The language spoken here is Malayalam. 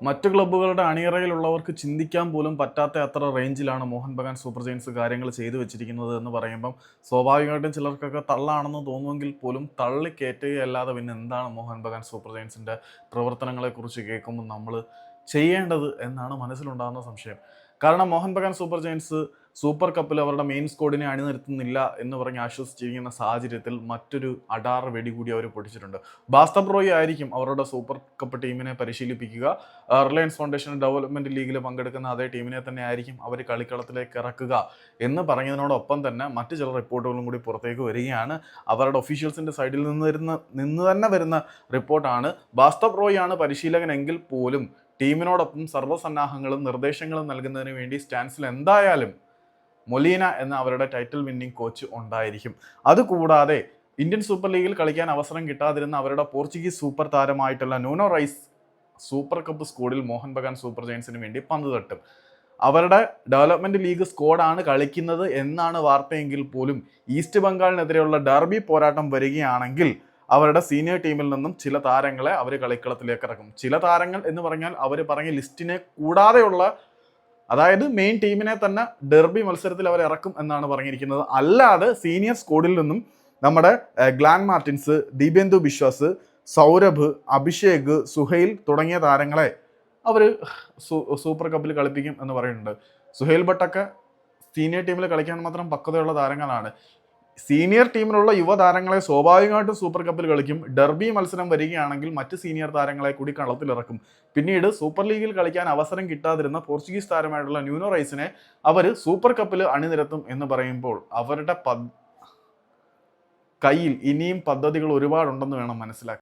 മറ്റു ക്ലബ്ബുകളുടെ അണിയറയിലുള്ളവർക്ക് ചിന്തിക്കാൻ പോലും പറ്റാത്ത അത്ര റേഞ്ചിലാണ് മോഹൻ ബഗാൻ സൂപ്പർ ജയൻസ് കാര്യങ്ങൾ ചെയ്തു വെച്ചിരിക്കുന്നത് എന്ന് പറയുമ്പം സ്വാഭാവികമായിട്ടും ചിലർക്കൊക്കെ തള്ളാണെന്ന് തോന്നുമെങ്കിൽ പോലും തള്ളി കയറ്റുകയല്ലാതെ പിന്നെ എന്താണ് മോഹൻ ബഗാൻ സൂപ്പർ ജയൻസിന്റെ പ്രവർത്തനങ്ങളെക്കുറിച്ച് കേൾക്കുമ്പോൾ നമ്മൾ ചെയ്യേണ്ടത് എന്നാണ് മനസ്സിലുണ്ടാകുന്ന സംശയം. കാരണം Mohun Bagan super giants super കപ്പിൽ അവരുടെ മെയിൻ സ്കോഡിനെ അണിനിരത്തുന്നില്ല എന്ന് പറഞ്ഞ് ആശ്വസിച്ചിരിക്കുന്ന സാഹചര്യത്തിൽ മറ്റൊരു അടാർ വെടി കൂടി അവർ പൊട്ടിച്ചിട്ടുണ്ട്. ബാസ്തം റോയ് ആയിരിക്കും അവരുടെ സൂപ്പർ കപ്പ് ടീമിനെ പരിശീലിപ്പിക്കുക. റിലയൻസ് ഫൗണ്ടേഷൻ ഡെവലപ്മെന്റ് ലീഗിൽ പങ്കെടുക്കുന്ന അതേ ടീമിനെ തന്നെ ആയിരിക്കും അവർ കളിക്കളത്തിലേക്ക് ഇറക്കുക എന്ന് പറഞ്ഞതിനോടൊപ്പം തന്നെ മറ്റു ചില റിപ്പോർട്ടുകളും കൂടി പുറത്തേക്ക് വരികയാണ്. അവരുടെ ഒഫീഷ്യൽസിന്റെ സൈഡിൽ നിന്ന് വരുന്ന നിന്ന് തന്നെ വരുന്ന റിപ്പോർട്ടാണ്. ബാസ്തബ് ആണ് പരിശീലകനെങ്കിൽ പോലും ടീമിനോടൊപ്പം സർവസന്നാഹങ്ങളും നിർദ്ദേശങ്ങളും നൽകുന്നതിന് വേണ്ടി സ്റ്റാൻസിൽ എന്തായാലും മൊലീന എന്ന അവരുടെ ടൈറ്റിൽ വിന്നിംഗ് കോച്ച് ഉണ്ടായിരിക്കും. അതുകൂടാതെ ഇന്ത്യൻ സൂപ്പർ ലീഗിൽ കളിക്കാൻ അവസരം കിട്ടാതിരുന്ന അവരുടെ പോർച്ചുഗീസ് സൂപ്പർ താരമായിട്ടുള്ള നൂനോ റൈസ് സൂപ്പർ കപ്പ് സ്കോഡിൽ മോഹൻ ബഗാൻ സൂപ്പർ ജയൻസിന് വേണ്ടി പന്ത് തട്ടും. അവരുടെ ഡെവലപ്മെന്റ് ലീഗ് സ്കോഡാണ് കളിക്കുന്നത് എന്നാണ് വാർത്തയെങ്കിൽ പോലും ഈസ്റ്റ് ബംഗാളിനെതിരെയുള്ള ഡർബി പോരാട്ടം വരികയാണെങ്കിൽ അവരുടെ സീനിയർ ടീമിൽ നിന്നും ചില താരങ്ങളെ അവർ കളിക്കളത്തിലേക്ക് ഇറക്കും. ചില താരങ്ങൾ എന്ന് പറഞ്ഞാൽ അവർ പറഞ്ഞ ലിസ്റ്റിനെ കൂടാതെയുള്ള അതായത് മെയിൻ ടീമിനെ തന്നെ ഡെർബി മത്സരത്തിൽ അവർ ഇറക്കും എന്നാണ് പറഞ്ഞിരിക്കുന്നത്. അല്ലാതെ സീനിയർ സ്കോഡിൽ നിന്നും നമ്മുടെ ഗ്ലാൻ മാർട്ടിൻസ് ദീപേന്ദു ബിശ്വാസ് സൗരഭ് അഭിഷേക് സുഹൈൽ തുടങ്ങിയ താരങ്ങളെ അവർ സൂപ്പർ കപ്പിൽ കളിപ്പിക്കും എന്ന് പറയുന്നുണ്ട്. സുഹൈൽ ഭട്ടൊക്കെ സീനിയർ ടീമിൽ കളിക്കാൻ മാത്രം പക്വതയുള്ള താരങ്ങളാണ്. സീനിയർ ടീമിലുള്ള യുവതാരങ്ങളെ സ്വാഭാവികമായിട്ടും സൂപ്പർ കപ്പിൽ കളിക്കും. ഡെർബി മത്സരം വരികയാണെങ്കിൽ മറ്റ് സീനിയർ താരങ്ങളെ കൂടി കളത്തിലിറക്കും. പിന്നീട് സൂപ്പർ ലീഗിൽ കളിക്കാൻ അവസരം കിട്ടാതിരുന്ന പോർച്ചുഗീസ് താരമായിട്ടുള്ള ന്യൂനോ റൈസിനെ അവർ സൂപ്പർ കപ്പിൽ അണിനിരത്തും എന്ന് പറയുമ്പോൾ അവരുടെ കയ്യിൽ ഇനിയും പദ്ധതികൾ ഒരുപാടുണ്ടെന്ന് വേണം മനസ്സിലാക്കാൻ.